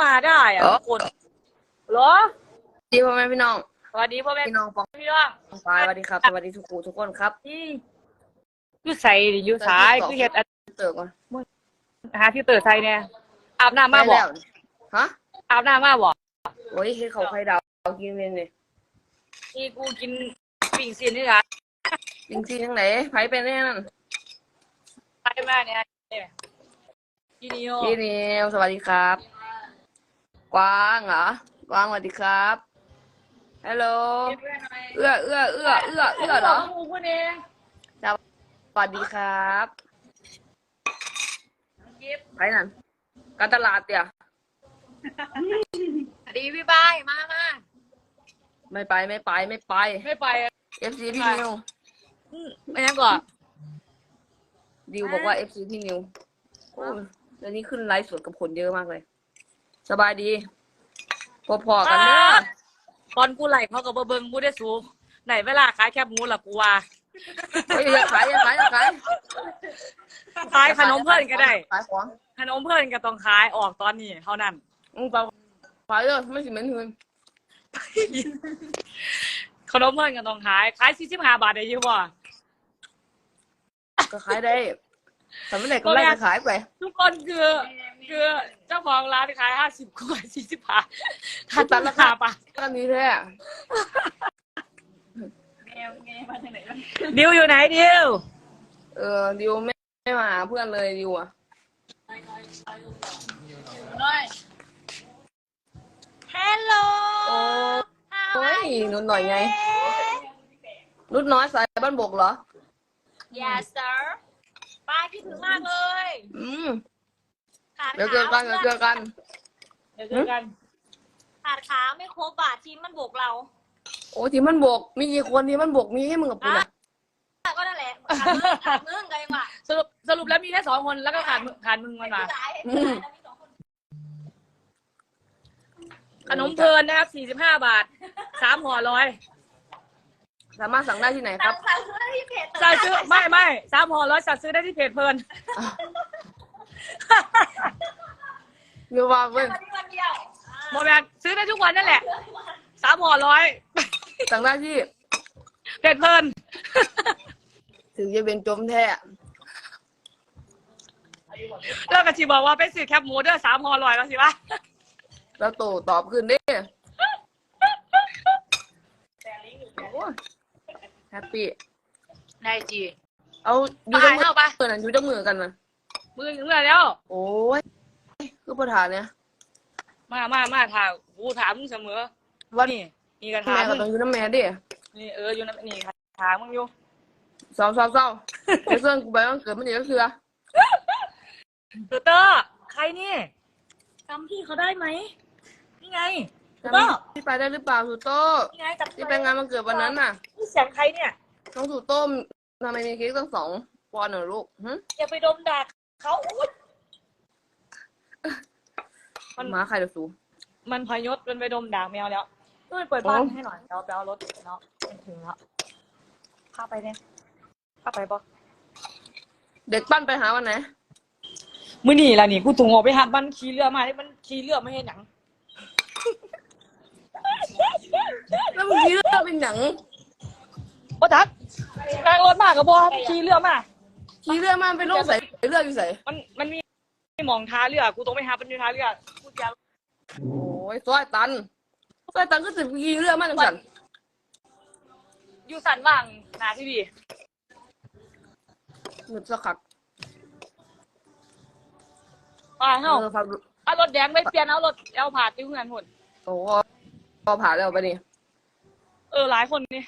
มาได้อะอ๋อทุกคนเหรอดีพ่อแม่พี่น้องสวัสดีพ่อแม่พี่น้องปองพี่น้องปายสวัสดีครับ สวัสดีทุกคนทุกคนครับที่อยู่ใส่ดิอยู่สายคือเฮ็ดอันเติร์ก่อนหาที่เตอร์ไทยเนี่ยอาบน้ำมาได้บ่แล้วฮะอาบน้ำมาบ่โอ้ยเฮ็ดเขาไข่ดาวกินเป็นเลยที่กูกินปิ่งซีนนี่ล่ะจริงๆทั้งไหนไผเป็นแน่นั่นไปมาเนี่ยที่นี่โอพี่นิวสวัสดีครับ กวางเหรอกวางสวัสดีครับฮัลโหลเอื้อเอื้อเอื้อเอื้อเอื้อเหรอกูพูดเองสวัสดีครับยิบไผนั่นการตลาดเตี่ยสวัสดีพี่บายมามาไม่ไปไม่ไปไม่ไปไม่ไป FC พี่นิวอืมไม่งั้นก่อนดิวบอกว่า FC พี่นิวโอ้ยเดี๋ยวนี้ขึ้นไลฟ์สดกับคนเยอะมากเลย สบายดีพอๆกันเนอะตอนกูไหลเขากับเบิงกูได้สูงไหนเวลาขายแคบหมูล่ะกูว่าเฮ้ยอย่าขายอย่าขายอย่าขายขายขนมเพื่อนก็ได้ขายของขนมเพื่อนก็ต้องขายออกตอนนี้เท่านั้นมึงเปล่าขายเลยไม่สิเหม็นหืนขนมเพื่อนก็ต้องขายขายสี่สิบห้าบาทได้อยี่บ่ก็ขายได้แต่ไม่ได้ก็ไล่ก็ขายไป ทุกคนคือ คือเจ้าของร้านขายห้าสิบกว่าสี่สิบห้าขาดตันราคาปะกันนี้แท้ดิวอยู่ไหนดิวเออดิวไม่ไม่มาหาเพื่อนเลยดิวอะฮัลโหลโอ้โอ้ยนุ่นหน่อยไงนุ่นน้อยสายบ้านบกเหรอ yes sir ป้าคิดถึงมากเลย อืม ขาดเดี๋ยวเจอกันเดี๋ยวเจอกันเดี๋ยวเจอกัน ขาดขาไม่ครบอะทีมมันบวกเราโอ้ทีมมันบกมีกี่คนทีมมันบกมีให้มึงกับกูนะก็นั่นแหละขาดมึงขาดมึงกันยังวะสรุปสรุปแล้วมีแค่สองคนแล้วก็ขาดมึงขาดมึงมันมาอืมขนมเพลินนะครับสี่สิบห้าบาทสามห่อร้อยสามารถสั่งได้ที่ไหนครับสั่งซื้อที่เพจสั่งซื้อไม่ไม่สามห่อร้อยสั่งซื้อได้ที่เพจเพลิน เรียกว่าเว้ยวันนี้วันเดียวโมแบกซื้อได้ทุกวันนั่นแหละสามห่อร้อยสั่งได้ที่เพจเพลินถึงจะเป็นจมแท้แล้วก็ชีบอกว่าไปซื้อแคปหมูเด้อสามห่อร้อยแล้วสิวะแล้วโตตอบขึ้นดิแฮปปี้ได้จีเอาอยู่ไปจังมือเข้าไปเปิดอันอยู่จังมือกันนะ มือถึงแล้ว โอ้ยคือประธานเนี่ยมามามาถามกูถามมึงเสมอว่านี่นี่กันแม่ถามก็มึต้ององยู่น้ำแม่ดินี่เอออยู่นั่นนี่ถามมึงอยู่ เศร้าเศร้าเศร้าไอ้เพื่อนกูไปวันเกิดมันเดี๋ยวก็คือเตอร์เตอร์ใครนี่จำพี่เขาได้ไหมนี่ไงจำที่ไปได้หรือเปล่าสุโต้นี่ไงจับที่ไปงานวันเกิดวันนั้นน่ะนี่เสียงใครเนี่ย น้องสุโต้มทำไมมีเค้กตั้งสองปอนด์เหรอลูกหึอย่าไปดมด่า เขาอุ๊ยมันหมาใครเดี๋ยวสูมันพยศมันไปดมด่าแมวแล้วก็ไปเปิดบ้านโอ้ให้หน่อยเดี๋ยวไปเอารถเนาะมันถึงแล้วเข้าไปเนี่ยเข้าไปปะเด็กปั้นไปหาวันไหนมื่อนี่ล่ะนี่กูถุงออกไปหัดมันขี่เรือมาให้มันขี่เรือไม่ให้หนังแล้วมึงคิดว่าเป็นหนังโอ้ทักนั่งรถมากกับบอขี่เรือมา ขี่เรือมาเป็นโรคใส่เรืออยู่ใส่มันมันมีมีหมองท้าเรือกูต้องไปหาเป็นอยู่ท้าเรือกูจะโอ้ยซอยตันซอยตันก็สิบขี่เรือมาจังสันอยู่สันว่างหนาที่ดีหมึดสักขักอ่าเฮ้าเออพักเอารถแดงไปเปลี่ยนเอารถเอาผ่าติ้วเงินหุ่นโอ้โหพอผ่านแล้วไปนี่เออหลายคนนี่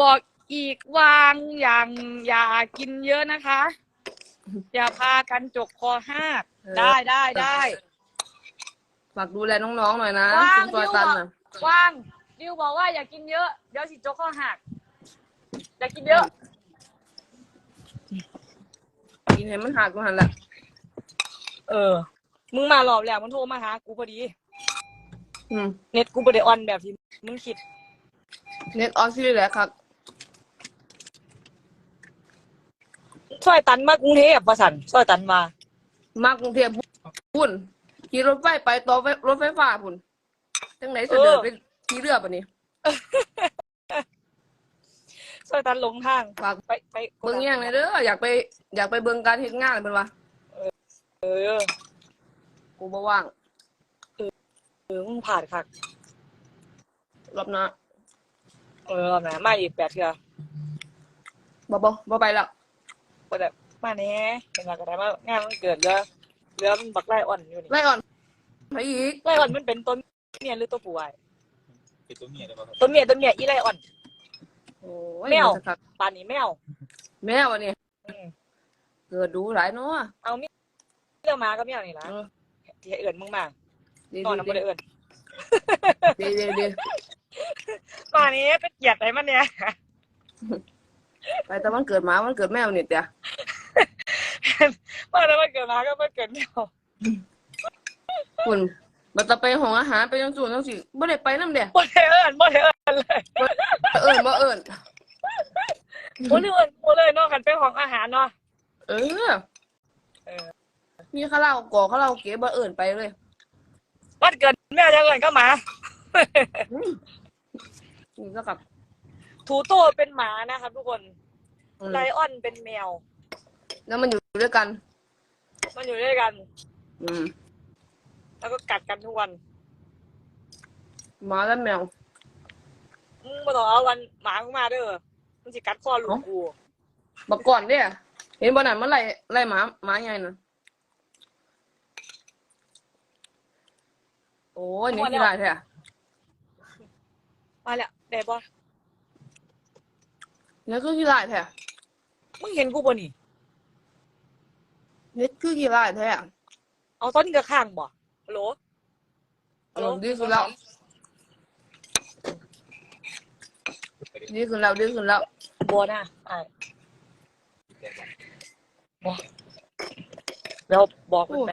บอก อีกวางอย่างอย่ากินเยอะนะคะ อย่าพากันจกคอหักได้ได้ได้ฝากดูแลน้องๆหน่อยนะว่างคุณซอยตันน่ะว่างดิวบอกว่าอย่ากินเยอะเดี๋ยวสิจกคอหักอย่ากินเยอะ กินเห็นมันหักกูหันแหละเออ มึงมารอบแล้วมันโทรมาหากูพอดี อืมเน็ตกูบ่ได้ออนแบบที่มึงคิด เน็ตออนซีรีส์แหละครับ ช่วยตันมากรุงเทพประสันช่วยตันมามากรุงเทพพุ่นขี่รถไฟไปต่อไฟรถไฟฟ้าพุ่นจังไหนจะเดินไปขี่เรือปะนี่ช่วยตันหลงทางฝากไปไปเบิ่งแย่งเลยเด้ออยากไป อยากไปเบิ่งการเฮ็ดงานเป็นวะเออ กูบ่ว่างเออมึงผ่านค่ะรอบหน้าเออแหมมาอีกแปดเทื่อบ่บ่บ่ไปแล้ว ก็แบบมาแหน่เป็นอะไรก็ได้มางานมันเกิดเรือเรือมันบักไล่อ่อนอยู่นี่ไล่อ่อนไปอีกไล่อ่อนมันเป็นต้นเมียหรือตัวผู้ไอ้เป็นตัวเมียได้ป่ะครับต้นเมียต้นเมียอีไล่อ่อน โอ้ยแมวนจะคักป่านนี้แมวแมวอันนี้อืมเกิดดูหลายเนาะเอามีเรื่องมาก็แมวนี่ล่ะเออที่ให้เอื่นมึงมาดีนอนน้ำบ่ได้เอื่นดีดีดีป่านนี้เป็นเกียรติไหนมันเนี่ย ไปแต่วันเกิดหมาวันเกิดแมวนี่เดี๋ยวป่านนั้นมันเกิดมาก็มันเกิดแมวคุณมันจะไปห้องอาหารไปจังส่วนจังสิบ่ได้ไปนำเด้บ่ได้เอื่นบ่ได้เอื่นเลยเอิ้นบ่เอิ้นบ่ได้เอื่นบ่เลยเนาะกันไปของอาหารเนาะเออเออมีคาราโอเกะคาราโอเกะบ่เอิ้นไปเลยวันเกิดแมวจะเอื่นก็หมานี่ก็กับ ทูโตเป็นหมานะครับทุกคนอืมไลออนเป็นแมว แล้วมันอยู่ด้วยกัน มันอยู่ด้วยกัน อืมแล้วก็กัดกันทุกวันหมาและแมว มึงมาต่องเอาวันหมากูมาเด้อมันสิกัดคอลูกกูบักก่อนเด้เห็นบ่นั่นมันไล่ไล่หมาหมาใหญ่น่ะโอ้ยนี่กี่ลายแท้มาแล้วได้ บ่นี่คือกี่ลายแท้มึงเห็นกูบ่นี่นี่คือกี่ลายแท้เอาตอนนี้ก็ข้างบ่ฮัลโหลเออดีขึ้นแล้วดีขึ้นแล้วดีขึ้นแล้วบ่นะอ่าบ่เดี๋ยวบอกมันไป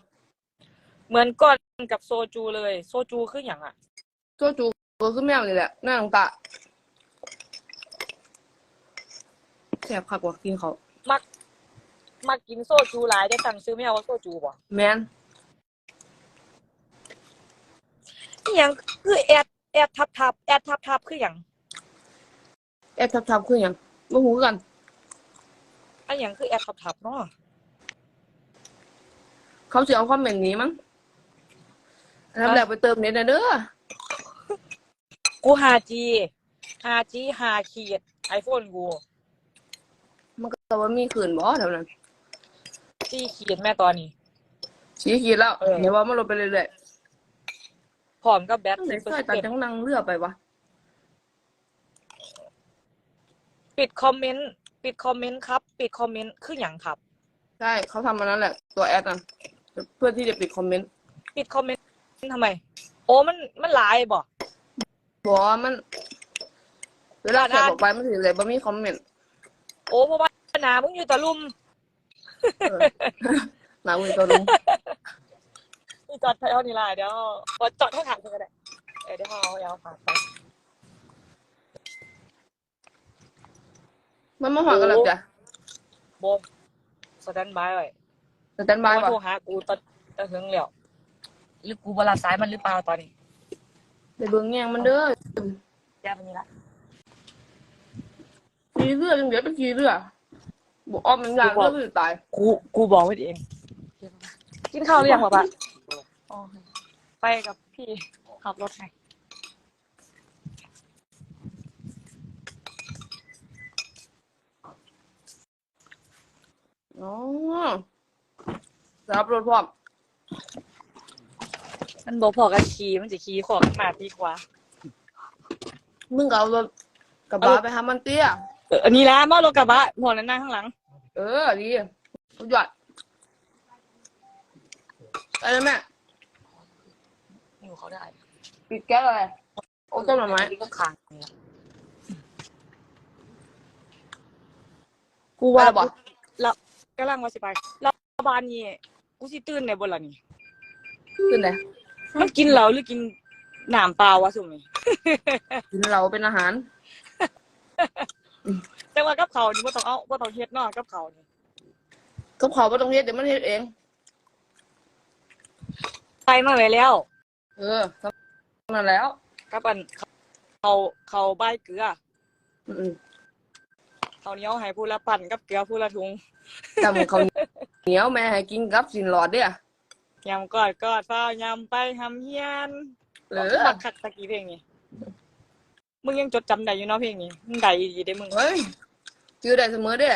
เหมือนก้อนกับโซจูเลย โซจูคือหยังอะตัวจูก็คือแมวนี่แหละหน้าตางตา แซ่บคักว่ากินเขาวมากินโซจูหลายได้ตังค์ซื้อแมวว่าโซจูบ่แมนอีหยังคือแอดแอดทับทับแอดทับทับคือหยังแอบทับๆคือหยังบ่ฮู้กันอันหยังคือแอดทับทับเนาะเขาสิเอาคอมเมนต์นี้มั้งอันนั้นแหละไปเติมเน็ตนะเด้อกู 5G 5G 5ขีด iPhone กูมันก็ ว่ามีคืนบ่เท่านั้น4ขีดแม่ตอนนี้ ชี้ขีดแล้วเออ เดี๋ยวว่ามันลดไปเรื่อยพร้อมกับแบตๆไหนซอยตัดจังนั่งเรือไปวะปิดคอมเมนต์ปิดคอมเมนต์ครับ ปิดคอมเมนต์คือหยังครับ ใช่เขาทำมานั้นแหละ ตัวแอดน่ะเพื่อที่จะปิดคอมเมนต์ปิดคอมเมนต์ทำไม โอ้มันมันหลายบ่ บอกว่ามัน เวลาแคปออกไปมันถึงเลยบ่มีคอมเมนต์ โอ้เพราะว่า หนามึงอยู่ตะลุมเออหนามือตัวลุงนี่จอดแถวนี้ล่ะเดี๋ยวขอจอดให้ถามเธอก็ได้เออเดี๋ยวเอาเอาผ่านไปมันมาหอกันแล้วจ้ะโบสแตนบายไว้สแตนบายมาป่ะโทรหากูตอนตอนถึงแล้วหรือกูบลาสายมันหรือเปล่าตอนนี้ไปเบิ่งแย่งมันเด้อแย่แบบนี้ละขี่เรือจังเดี๋ยวไปขี่เรือ บอกอ้อมมันยากเรือคือตายกูกูบอกไว้เอง กินข้าวหรือยังวะปะอ๋อไปกับพี่ขับรถให้อ๋อรับรถพร้อมมันบอกพอกับขี่มันจะขี่ของมาดีกว่า มึงก็เอารถกระบะไปหามันเตี้ยเอออันนี้ละมารถกระบะหัวนั้นนั่งข้างหลัง เออดีสุดยอดไปเลยแม่อยู่เขาได้ปิดแก๊สอะไรโอ้ต้นหน่อไม้ก็ขางเนี่ยกูว่าว่าบ่แล้วกำลังว่าสิไปแล้วบ้านนี้กูสิตื่นในบนหลังนี่ขึ้นเลยมันกินเหล้าหรือกินน้ำเปล่าวะสุ่มนี่กินเราเป็นอาหาร แต่ว่ากับเขาวนี่บ่ต้องเอาบ่ต้องเฮ็ดเนาะกับเขาวนี่กับเขาไม่ต้องเฮ็ดเดี๋ยวมันเฮ็ดเองใส่มาไว้แล้วเออนั่นแล้ว กับอันเขาเขาใบายเกลืออืมเขาวเหนียวให้ผู้ละปั่นกับเกลือผู้ละถุงๆจำเขาวเหนียวแม่ให้กินกับสินหลอดเด้อยำกอดกอดฟ้าวยำไปหำเฮียนเออบักคักตะกี้เพลงนี้ มึงยังจดจำได้อยู่เนาะเพลงนี้มึงได้ดีได้มึง เฮ้ยจือได้เสมอเด้